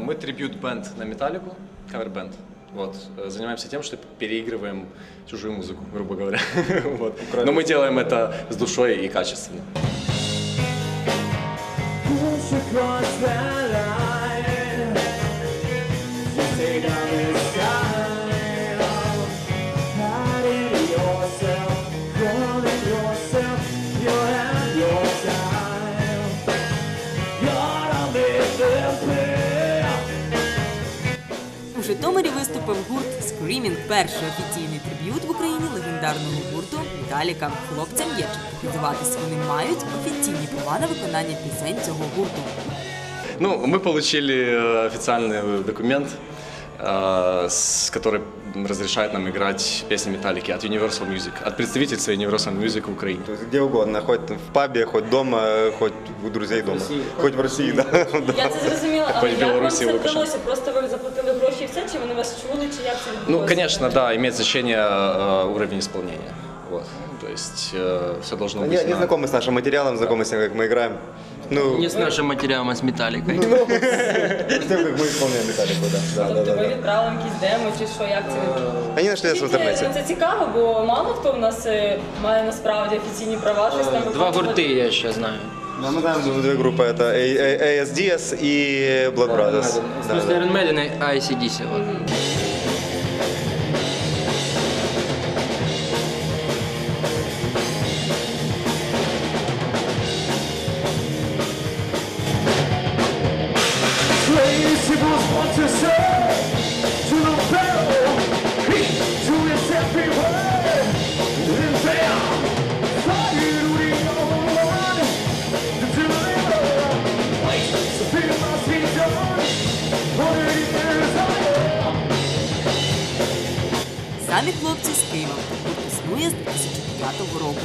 Мы трибют-бенд на Металлику, кавер-бенд. Вот. Э, Занимаемся тем, что переигрываем чужую музыку, грубо говоря. вот. Но мы делаем это с душой и качественно. Push across that Житомирі виступив гурт Screaming, перший офіційний триб'ют в Україні легендарного гурту Металіка. Хлопцям є чим називатись. Вони мають офіційні права на виконання пісень цього гурту. Ну, мы получили э, официальный документ, э, с- который разрешает нам играть песни Металлики от Universal Music, от представительства Universal Music Украины. То есть где угодно, хоть в пабе, хоть дома, хоть у друзей дома. Хоть в России, да. да. Я це зрозуміла, але Хоч як вам Білорусі це випишемо. вдалося? Просто ви заплатили гроші і все, чи вони вас чули, чи як це Ну, відбулося? конечно, да, имеет значение э, уровень исполнения. Вот. То есть все должно Они, быть. они на- знакомы с нашим материалом, знакомы с тем, как мы играем. Ну, Не с нашим материалом, а с металликой. с тем, как мы исполняем металлику, да. да, да, Тобто да, ви да. відправили якісь демо, чи що, як це відбулося? Они нашли нас в Скільки- ну, интернете. Це цікаво, бо мало хто в нас е, має насправді офіційні права, щось там Два виконувати. гурты я еще знаю. Да, мы знаем две группы, это ASDS и Blood Brothers. Да, смысле да. Iron Maiden и ICDC. Вот. Placeables want to say 2005 року.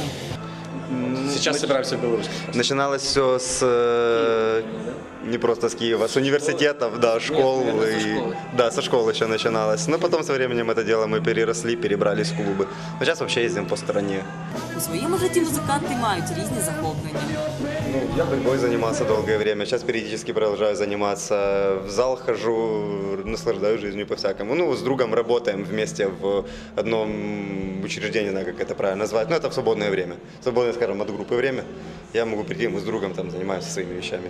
Сейчас собираемся в Беларусь. Начиналось все с э, не просто с Киева, с университетов, да, школ. Нет, наверное, со и- школы. да, со школы еще начиналось. Но потом со временем это дело мы переросли, перебрались в клубы. Но сейчас вообще ездим по стране. У своєму житті музиканти мають різні захоплення. Ну, я борьбой занимался долгое время. Сейчас периодически продолжаю заниматься. В зал хожу, наслаждаюсь жизнью по-всякому. Ну, с другом работаем вместе в одном учреждении, не знаю, как это правильно назвать. Но это в свободное время. Свободное, скажем, от группы время. Я могу прийти, мы с другом там занимаемся своими вещами.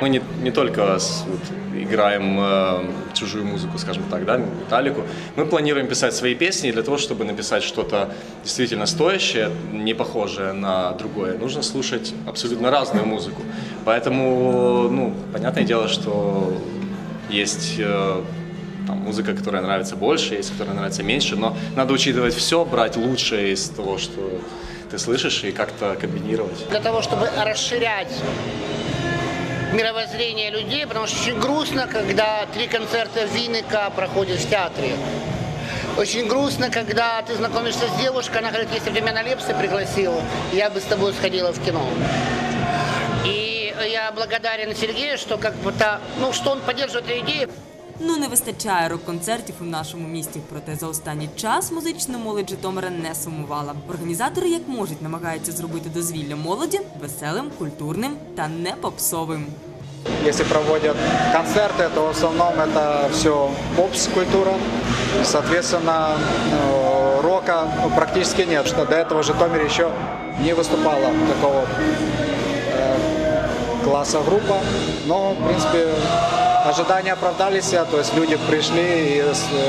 Мы не, не только с- вот, играем э, чужую музыку, скажем так, да, металлику. Мы планируем писать свои песни, для того, чтобы написать что-то действительно стоящее, не похожее на другое, нужно слушать абсолютно разную музыку. Поэтому, ну, понятное дело, что есть э, там, музыка, которая нравится больше, есть, которая нравится меньше, но надо учитывать все, брать лучшее из того, что ты слышишь, и как-то комбинировать. для того, чтобы расширять мировоззрение людей, потому что очень грустно, когда три концерта Винника проходят в театре. Очень грустно, когда ты знакомишься с девушкой, она говорит, если бы меня на Лепсы пригласил, я бы с тобой сходила в кино. И я благодарен Сергею, что как бы то, ну, что он поддерживает идею. Ну не вистачає рок-концертів у нашому місті. Проте за останній час музична молодь Житомира не сумувала. Організатори як можуть намагаються зробити дозвілля молоді веселим, культурним та не попсовим. Если проводят концерты, то в основном это все попс-культура. Соответственно, э, рока ну, практически нет. Что до этого в Житомире еще не выступала такого э, класса группа. Но, в принципе, ожидания оправдались. То есть люди пришли и,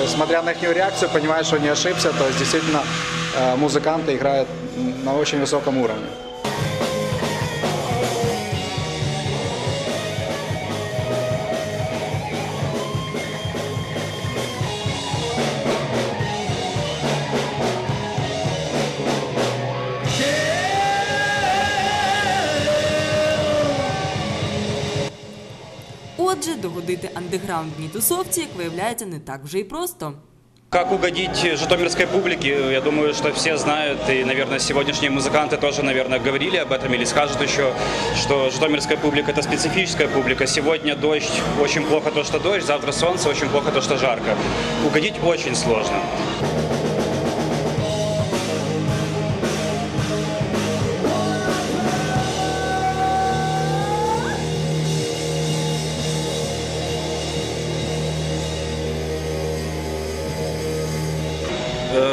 смотря на их реакцию, понимают, что не ошибся. То есть, действительно, э, музыканты играют на очень высоком уровне. Отже, догодити андеграундній тусовці, як виявляється, не так вже й просто. Как угодить житомирской публике, я думаю, что все знают, и, наверное, сегодняшние музыканты тоже, наверное, говорили об этом или скажут еще, что житомирская публика – это специфическая публика. Сегодня дождь, очень плохо то, что дождь, завтра солнце, очень плохо то, что жарко. Угодить очень сложно.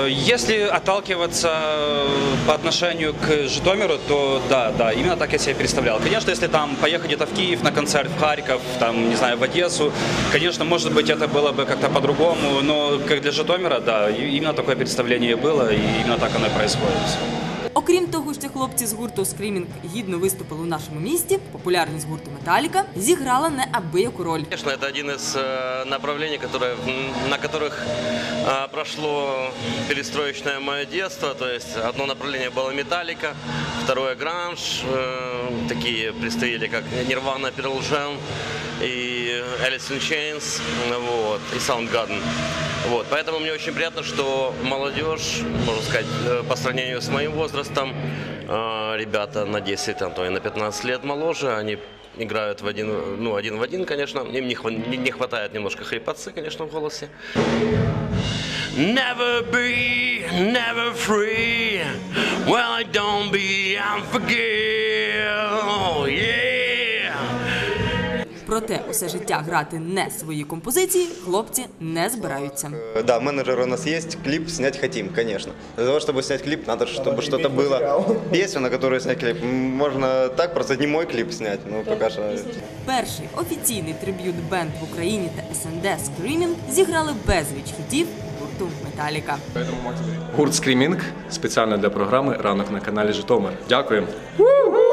Если отталкиваться э, по отношению к Житомиру, то да, да, именно так я себе представлял. Конечно, если там поехать где-то в Киев на концерт, в Харьков, там, не знаю, в Одессу, конечно, может быть, это было бы как-то по-другому, но как для Житомира, да, именно такое представление было, и именно так оно и происходит. Окрім того, що хлопці з гурту Screaming гідно виступили у нашому місті, популярність гурту Металіка зіграла неабияку роль. Конечно, это один из э, направлений, которые, м, на которых э, прошло перестроечное мое детство. То есть одно направление было металлика, второе гранж, э, такие представители как Nirvana, Pearl Jam и Alice in Chains, вот, и Soundgarden. Вот, поэтому мне очень приятно, что молодежь, можно сказать, э, по сравнению с моим возрастом, э, ребята на 10, там, то и на 15 лет моложе, они играют в один, ну, один в один, конечно. Им не- не хватает немножко хрипотцы, конечно, в голосе. Never be, never free. Well, I don't be, I'm forgive. Проте усе життя грати не свої композиції хлопці не збираються. Э, Да, менеджер у нас есть, клип снять хотим, конечно. Для того, чтобы снять клип, надо, чтобы что-то было. Песню, на которую снять клип. М, Можно так, просто не мой клип снять, ну пока что... Перший офіційний триб'ют бенд в Україні та СНД Screaming зіграли безліч хітів гурту Металіка. Гурт Скрімінг спеціально для програми Ранок на каналі Житомир. Дякую. Ууу!